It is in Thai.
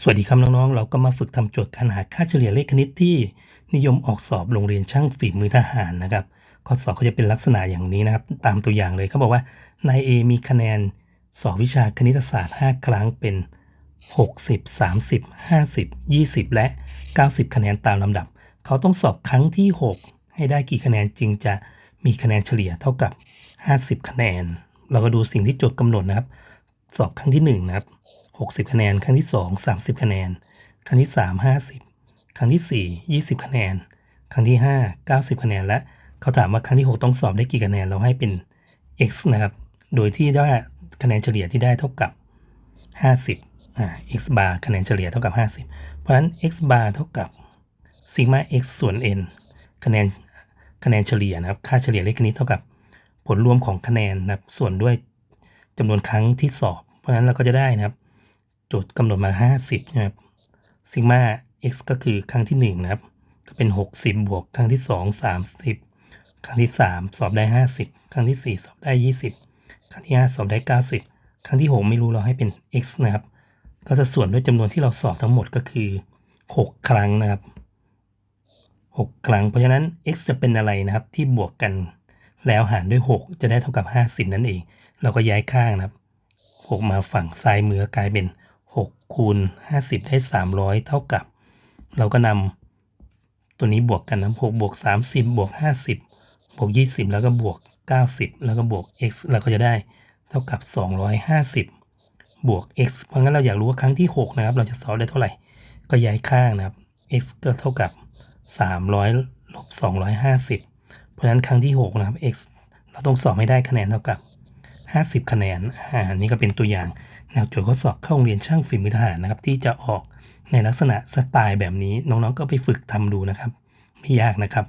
สวัสดีครับน้องๆ เราก็มาฝึกทำโจทย์การหาค่าเฉลี่ยเลขคณิตที่นิยมออกสอบโรงเรียนช่างฝีมือทหารนะครับข้อสอบก็จะเป็นลักษณะอย่างนี้นะครับ ตามตัวอย่างเลยเขาบอกว่านาย A มีคะแนนสอบวิชาคณิตศาสตร์ 5 ครั้งเป็น 60 30 50 20 และ 90 คะแนนตามลำดับ เขาต้องสอบครั้งที่ 6 ให้ได้กี่คะแนนจึงจะมีคะแนนเฉลี่ยเท่ากับ 50 คะแนน เราก็ดูสิ่งที่โจทย์กำหนดนะครับ สอบครั้งที่1นะครับ60 คะแนน ครั้งที่ 2 30 คะแนน ครั้งที่ 3 50 ครั้งที่ 4 20 คะแนน ครั้งที่ 5 90 คะแนน และเขาถามว่าครั้งที่ 6 ต้องสอบได้กี่คะแนน เราให้เป็น x นะครับ โดยที่ได้คะแนนเฉลี่ยที่ได้เท่ากับ 50อ่า x bar คะแนนเฉลี่ยเท่ากับ 50 เพราะฉะนั้น x bar เท่ากับซิกมา x ส่วน n คะแนนคะแนนเฉลี่ยนะครับ ค่าเฉลี่ยเลขคณิตเท่ากับผลรวมของคะแนนนะครับส่วนด้วย จำนวนครั้งที่สอบ เพราะฉะนั้นเราก็จะได้นะครับ โจทย์กำหนดมา 50นะครับซิกมา x ก็คือครั้งที่ 1 นะครับ ก็เป็น 60 บวก ครั้งที่ 2 30 ครั้งที่ 3 สอบได้ 50 ครั้งที่ 4 สอบได้ 20 ครั้งที่ 5 สอบได้ 90 ครั้งที่ 6 ไม่รู้เราให้เป็น x นะครับ ก็จะส่วนด้วยจำนวนที่เราสอบทั้งหมดก็คือ 6 ครั้งนะครับ 6 ครั้ง เพราะฉะนั้น x จะเป็นอะไรนะครับที่บวกกัน แล้วหารด้วย 6 จะได้เท่ากับ 50 นั่นเอง เราก็ย้ายข้างนะครับ 6 มาฝั่งซ้ายมือกลายเป็น 6 คูณ 50 ได้ 300 เท่ากับ เราก็นำตัวนี้บวกกันนะ6บวก 30 บวก 50 บวก 20 แล้วก็บวก 90 แล้วก็บวก x เราก็จะได้เท่ากับ 250 บวก x เพราะงั้นเราอยากรู้ว่าครั้งที่ 6 นะครับ เราจะสอบได้เท่าไหร่ ก็ย้ายข้างนะครับ x ก็เท่ากับ 300ลบ250 ราะฉะนั้นครั้งที่6นะครับ x เราต้องสอบให้ได้คะแนนเท่ากับ 50 คะแนนอ่านี่ก็เป็นตัวอย่างแนวโจทย์ข้อสอบเข้าโรงเรียนช่างฝีมือทหารนะครับ ที่จะออกในลักษณะสไตล์แบบนี้น้องๆก็ไปฝึกทำดูนะครับ ไม่ยากนะครับ